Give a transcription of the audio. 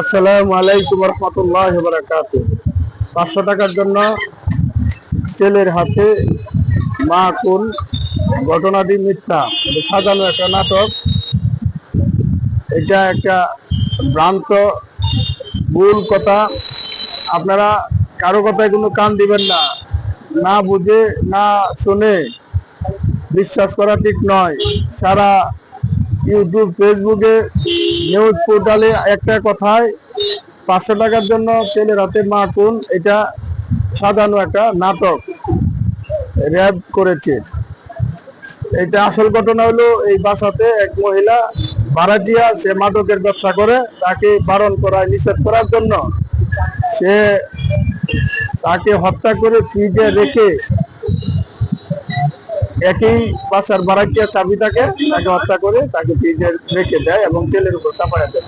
আসসালামু আলাইকুম রহমতুল্লাহ বারাকাত পাঁচশো টাকার জন্য ছেলের হাতে মা কোন মিথ্যা? সাজানো একটা নাটক। এটা একটা ভ্রান্ত ভুল কথা। আপনারা কারও কথায় কোনো কান দিবেন না। না বুঝে, না শুনে। বিশ্বাস করা ঠিক নয়। সারা ইউটিউব, ফেসবুকে নিউজ পোর্টালে একটা কথায়, পাঁচশো টাকার জন্য ছেলে হাতে মা কোন, এটা সাজানো একটা নাটক র্যাব করেছে। এটা আসল ঘটনা হলো, এই বাসাতে এক মহিলা ভাড়াটিয়া, সে মাদকের ব্যবসা করে, তাকে বারণ করায়, নিষেধ করার জন্য। সে তাকে হত্যা করে ফ্রিজে রেখে একই বাসার ভাড়াটিয়া চাবি থাকে, তাকে হত্যা করে তাকে রেখে দেয় এবং জেলের উপর চাপাড়া দেয়।